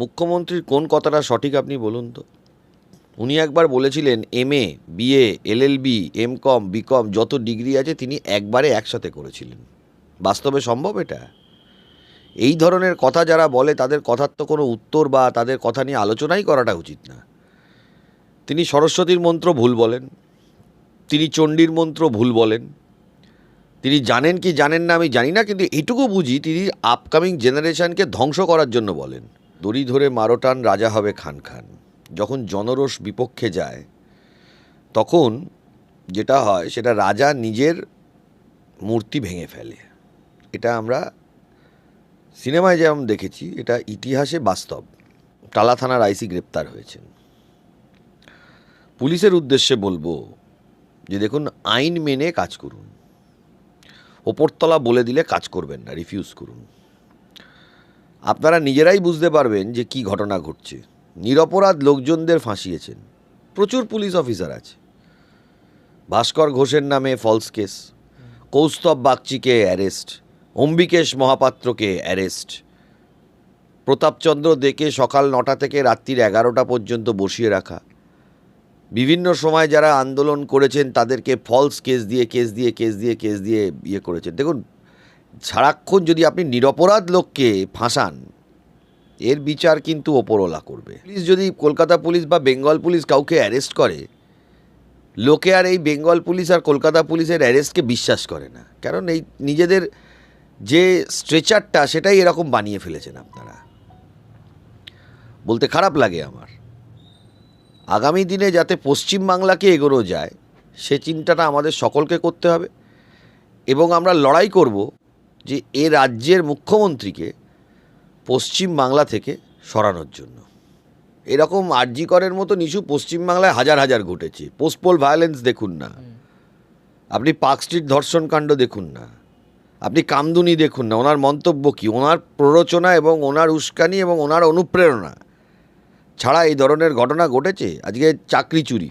মুখ্যমন্ত্রীর কোন কথাটা সঠিক আপনি বলুন তো? উনি একবার বলেছিলেন M A BA LLB M Com BCom যত ডিগ্রি আছে তিনি একবারে একসাথে করেছিলেন। বাস্তবে সম্ভব এটা? এই ধরনের কথা যারা বলে, তাদের কথার তো কোনো উত্তর বা তাদের কথা নিয়ে আলোচনাই করাটা উচিত না। তিনি সরস্বতীর মন্ত্র ভুল বলেন, তিনি চণ্ডীর মন্ত্র ভুল বলেন, তিনি জানেন কি জানেন না আমি জানি না, কিন্তু এটুকু বুঝি তিনি আপকামিং জেনারেশনকে ধ্বংস করার জন্য বলেন। দড়ি ধরে মারোটান রাজা হবে খান খান। যখন জনরোষ বিপক্ষে যায়, তখন যেটা হয়, সেটা রাজা নিজের মূর্তি ভেঙে ফেলে। এটা আমরা সিনেমায় যেমন দেখেছি, এটা ইতিহাসে বাস্তব। টালা থানার আইসি গ্রেপ্তার হয়েছেন। পুলিশের উদ্দেশ্যে বলব যে দেখুন, আইন মেনে কাজ করুন। ওপরতলা বলে দিলে কাজ করবেন না, রিফিউজ করুন। আপনারা নিজেরাই বুঝতে পারবেন যে কি ঘটনা ঘটছে। নিরপরাধ লোকজনদের ফাঁসিয়েছেন। প্রচুর পুলিশ অফিসার আছে। ভাস্কর ঘোষের নামে ফলস কেস কৌস্তব বাগচিকে অ্যারেস্ট অম্বিকেশ মহাপাত্রকে অ্যারেস্ট প্রতাপচন্দ্র দেকে সকাল নটা থেকে রাত্রির এগারোটা পর্যন্ত বসিয়ে রাখা। বিভিন্ন সময় যারা আন্দোলন করেছেন, তাদেরকে ফলস কেস দিয়ে কেস দিয়ে কেস দিয়ে কেস দিয়ে ইয়ে করেছেন। দেখুন সারাক্ষণ যদি আপনি নিরপরাধ লোককে ফাঁসান, এর বিচার কিন্তু ওপরওয়ালা করবে। পুলিশ যদি কলকাতা পুলিশ বা বেঙ্গল পুলিশ কাউকে অ্যারেস্ট করে, লোকে আর এই বেঙ্গল পুলিশ আর কলকাতা পুলিশের অ্যারেস্টকে বিশ্বাস করে না। কারণ এই নিজেদের যে স্ট্রেচারটা, সেটাই এরকম বানিয়ে ফেলেছেন আপনারা। বলতে খারাপ লাগে আমার। আগামী দিনে যাতে পশ্চিমবাংলাকে এগোনো যায়, সে চিন্তাটা আমাদের সকলকে করতে হবে। এবং আমরা লড়াই করব যে এ রাজ্যের মুখ্যমন্ত্রীকে পশ্চিম বাংলা থেকে সরানোর জন্য। এরকম আরজিকরের মতো ইস্যু পশ্চিমবাংলায় হাজার হাজার ঘটেছে। পোস্টপোল ভায়োলেন্স দেখুন না। আপনি পার্ক স্ট্রিট ধর্ষণকাণ্ড দেখুন না। আপনি কামদুনি দেখুন না। ওনার মন্তব্য কী? ওনার প্ররোচনা এবং ওনার উস্কানি এবং ওনার অনুপ্রেরণা ছাড়া এই ধরনের ঘটনা ঘটেছে? আজকে চাকরি চুরি।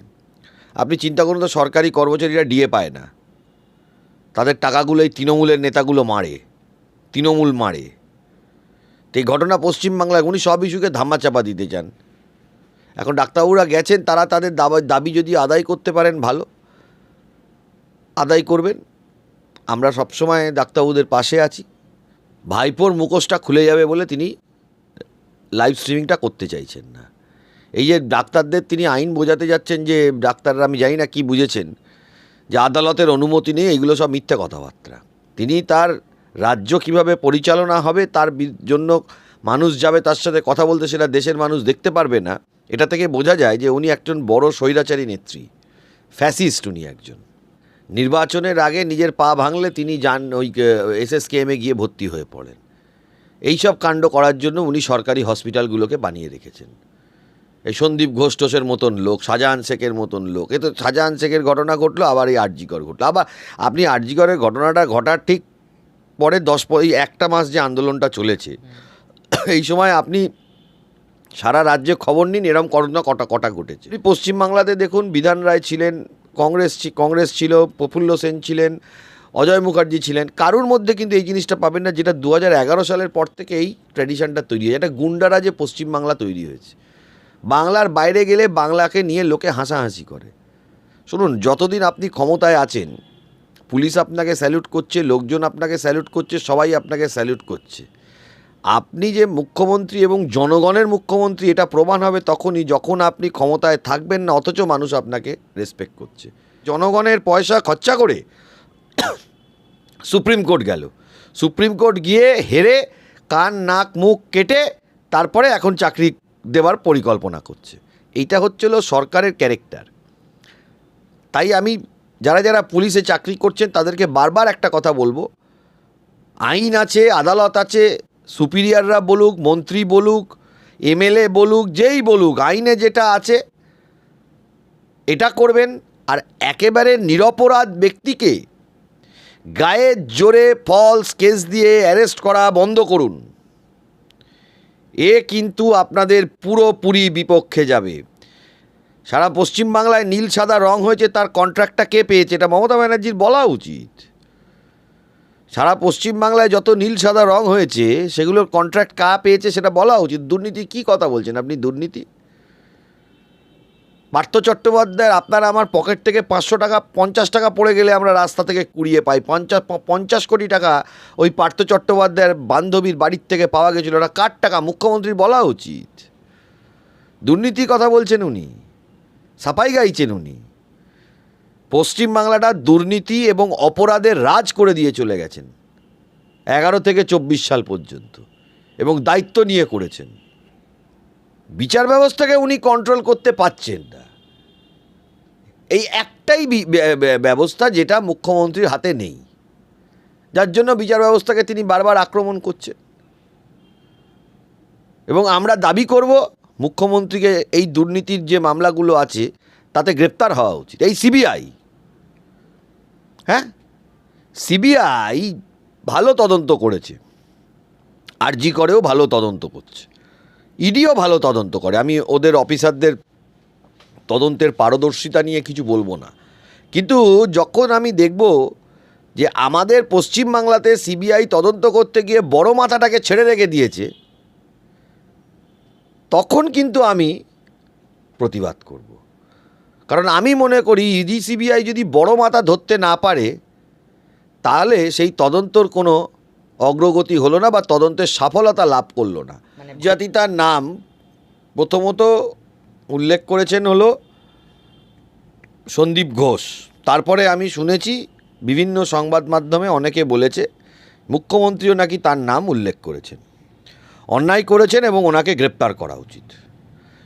আপনি চিন্তা করুন তো সরকারি কর্মচারীরা ডিএ পায় না। তাদের টাকাগুলো এই তৃণমূলের নেতাগুলো মারে। তৃণমূল মারে। তো এই ঘটনা পশ্চিমবাংলায় উনি সব ইস্যুকে ধামাচাপা দিতে চান। এখন ডাক্তারবাবুরা গেছেন, তারা তাদের দাবা- দাবি যদি আদায় করতে পারেন ভালো। আদায় করবেন। আমরা সবসময় ডাক্তারবাবুদের পাশে আছি। ভাইপোর মুখোশটা খুলে যাবে বলে তিনি লাইভ স্ট্রিমিংটা করতে চাইছেন না। এই যে ডাক্তারদের তিনি আইন বোঝাতে যাচ্ছেন যে ডাক্তাররা, আমি জানি না কি বুঝেছেন, যে আদালতের অনুমতি নেই এগুলো সব মিথ্যা কথাবার্তা। তিনি তার রাজ্য কীভাবে পরিচালনা হবে তার জন্য মানুষ যাবে তার সাথে কথা বলতে সেটা দেশের মানুষ দেখতে পারবে না। এটা থেকে বোঝা যায় যে উনি একজন বড় স্বৈরাচারী নেত্রী, ফ্যাসিস্ট উনি একজন। নির্বাচনের আগে নিজের পা ভাঙলে তিনি যান ওই এসএসকেএমে গিয়ে ভর্তি হয়ে পড়েন। এইসব কাণ্ড করার জন্য উনি সরকারি হসপিটালগুলোকে বানিয়ে রেখেছেন। এই সন্দীপ ঘোষ টোষের মতন লোক, শাহজাহান শেখের মতন লোক, এ তো শাহজাহান শেখের ঘটনা ঘটলো, আবার এই আরজিকর ঘটলো। আবার আপনি আরজিকরের ঘটনাটা ঘটার ঠিক পরে দশ এই একটা মাস যে আন্দোলনটা চলেছে এই সময় আপনি সারা রাজ্যে খবর নিন এরম করোনা কটা কটা ঘটেছে। পশ্চিমবাংলাতে দেখুন বিধান রায় ছিলেন কংগ্রেস কংগ্রেস ছিল প্রফুল্ল সেন ছিলেন অজয় মুখার্জি ছিলেন। কারুর মধ্যে কিন্তু এই জিনিসটা পাবেন না যেটা দু এগারো সালের পর থেকে এই ট্র্যাডিশনটা তৈরি হয়েছে। এটা গুন্ডারা যে পশ্চিমবাংলা তৈরি হয়েছে। বাংলার বাইরে গেলে বাংলাকে নিয়ে লোকে হাসাহাসি করে। শুনুন যতদিন আপনি ক্ষমতায় আছেন পুলিশ আপনাকে স্যালুট করছে, লোকজন আপনাকে স্যালুট করছে, সবাই আপনাকে স্যালুট করছে। আপনি যে মুখ্যমন্ত্রী এবং জনগণের মুখ্যমন্ত্রী, এটা প্রমাণ হবে তখনই যখন আপনি ক্ষমতায় থাকবেন না, অথচ মানুষ আপনাকে রেসপেক্ট করছে। জনগণের পয়সা খরচা করে সুপ্রিম কোর্ট গেল। সুপ্রিম কোর্ট গিয়ে হেরে কান, নাক, মুখ কেটে তারপরে এখন চাকরি দেওয়ার পরিকল্পনা করছে। এইটা হচ্ছিল সরকারের ক্যারেক্টার তাই আমি যারা যারা পুলিশে চাকরি করছেন, তাদেরকে বারবার একটা কথা বলব। আইন আছে, আদালত আছে, সুপিরিয়াররা বলুক, মন্ত্রী বলুক, এমএলএ বলুক, যেই বলুক, আইনে যেটা আছে, এটা করবেন। আর একেবারে নিরপরাধ ব্যক্তিকে গায়ের জোরে ফলস কেস দিয়ে অ্যারেস্ট করা বন্ধ করুন। এ কিন্তু আপনাদের পুরোপুরি বিপক্ষে যাবে। সারা পশ্চিমবাংলায় নীল সাদা রং হয়েছে, তার কন্ট্রাক্টটা কে পেয়েছে? এটা মমতা ব্যানার্জির বলা উচিত। সারা পশ্চিমবাংলায় যত নীল সাদা রং হয়েছে, সেগুলোর কন্ট্রাক্ট কা পেয়েছে সেটা বলা উচিত। দুর্নীতি কি কথা বলছেন আপনি? দুর্নীতি? পার্থ চট্টোপাধ্যায়ের, আপনার আমার পকেট থেকে পাঁচশো টাকা, পঞ্চাশ টাকা পড়ে গেলে আমরা রাস্তা থেকে কুড়িয়ে পাই। পঞ্চাশ পঞ্চাশ কোটি টাকা ওই পার্থ চট্টোপাধ্যায়ের বান্ধবীর বাড়ির থেকে পাওয়া গেছিল। ওটা কার টাকা? মুখ্যমন্ত্রীর বলা উচিত। দুর্নীতির কথা বলছেন উনি। সাফাই গাইছেন উনি। পশ্চিমবাংলাটা দুর্নীতি এবং অপরাধের রাজ করে দিয়ে চলে গেছেন। এগারো থেকে চব্বিশ সাল পর্যন্ত এবং দায়িত্ব নিয়ে করেছেন। বিচার ব্যবস্থাকে উনি কন্ট্রোল করতে পারছেন না। এই একটাই ব্যবস্থা যেটা মুখ্যমন্ত্রীর হাতে নেই। যার জন্য বিচার ব্যবস্থাকে তিনি বারবার আক্রমণ করছেন। এবং আমরা দাবি করব মুখ্যমন্ত্রীকে এই দুর্নীতির যে মামলাগুলো আছে, তাতে গ্রেপ্তার হওয়া উচিত। এই সিবিআই। হ্যাঁ? সিবিআই ভালো তদন্ত করেছে। আরজি করেও ভালো তদন্ত করছে। ইডিও ভালো তদন্ত করে। আমি ওদের অফিসারদের তদন্তের পারদর্শিতা নিয়ে কিছু বলব না। কিন্তু যখন আমি দেখব যে আমাদের পশ্চিমবাংলাতে সিবিআই তদন্ত করতে গিয়ে বড় মাথাটাকে ছেড়ে রেখে দিয়েছে তখন কিন্তু আমি প্রতিবাদ করব। কারণ আমি মনে করি ইডি সিবিআই যদি বড় মাথা ধরতে না পারে তাহলে সেই তদন্তর কোনো অগ্রগতি হলো না বা তদন্তের সফলতা লাভ করল না। মানে জাতি তার নাম প্রথমত উল্লেখ করেছেন হলো সন্দীপ ঘোষ। তারপরে আমি শুনেছি বিভিন্ন সংবাদ মাধ্যমে অনেকে বলেছে মুখ্যমন্ত্রীও নাকি তার নাম উল্লেখ করেছেন। অন্যায় করেছেন এবং ওনাকে গ্রেপ্তার করা উচিত।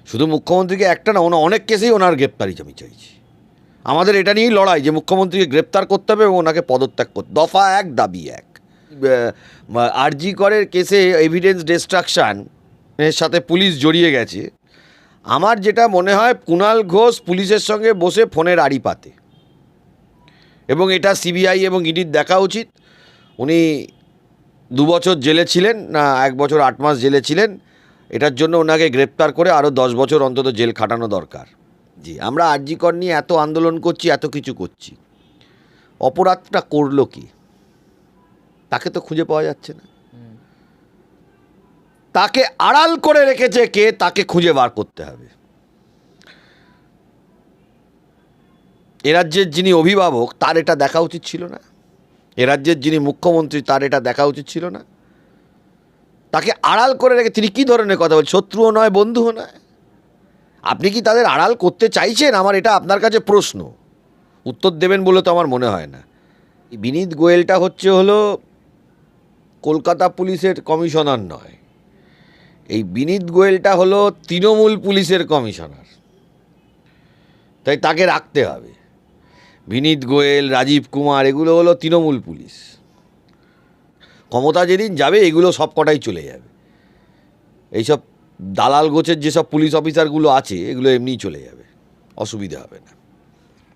শুধু মুখ্যমন্ত্রীকে একটা না, ওনা অনেক কেসেই ওনার গ্রেপ্তারি আমি চাইছি। আমাদের এটা নিয়েই লড়াই যে মুখ্যমন্ত্রীকে গ্রেপ্তার করতে হবে এবং ওনাকে পদত্যাগ করতে দফা এক, দাবি এক। আরজি করের কেসে এভিডেন্স ডিস্ট্রাকশান এর সাথে পুলিশ জড়িয়ে গেছে। আমার যেটা মনে হয় কুণাল ঘোষ পুলিশের সঙ্গে বসে ফোনের আড়ি পাতে। এবং এটা সিবিআই এবং ইডির দেখা উচিত। উনি দু বছর জেলে ছিলেন না এক বছর আট মাস জেলে ছিলেন, এটার জন্য ওনাকে গ্রেপ্তার করে আরও দশ বছর অন্তত জেল খাটানো দরকার। জি, আমরা আরজি কর নিয়ে এত আন্দোলন করছি, এত কিছু করছি। অপরাধটা করল কি? তাকে তো খুঁজে পাওয়া যাচ্ছে না। তাকে আড়াল করে রেখেছে কে? তাকে খুঁজে বার করতে হবে। এ রাজ্যের যিনি অভিভাবক, তার এটা দেখা উচিত ছিল না। এ রাজ্যের যিনি মুখ্যমন্ত্রী, তার এটা দেখা উচিত ছিল না। তাকে আড়াল করে রেখে, তিনি কী ধরনের কথা বলছেন? শত্রুও নয়, বন্ধুও নয়। আপনি কি তাদের আড়াল করতে চাইছেন? আমার এটা আপনার কাছে প্রশ্ন। উত্তর দেবেন বলে তো আমার মনে হয় না। বিনীত গোয়েলটা হচ্ছে হলো কলকাতা পুলিশের কমিশনার নয়। এই বিনীত গোয়েলটা হলো তৃণমূল পুলিশের কমিশনার। তাই তাকে রাখতে হবে। বিনীত গোয়েল, রাজীব কুমার, এগুলো হলো তৃণমূল পুলিশ। ক্ষমতা যেদিন যাবে, এগুলো সব কটাই চলে যাবে। এইসব দালাল গোছের যেসব পুলিশ অফিসারগুলো আছে, এগুলো এমনিই চলে যাবে। অসুবিধা হবে না।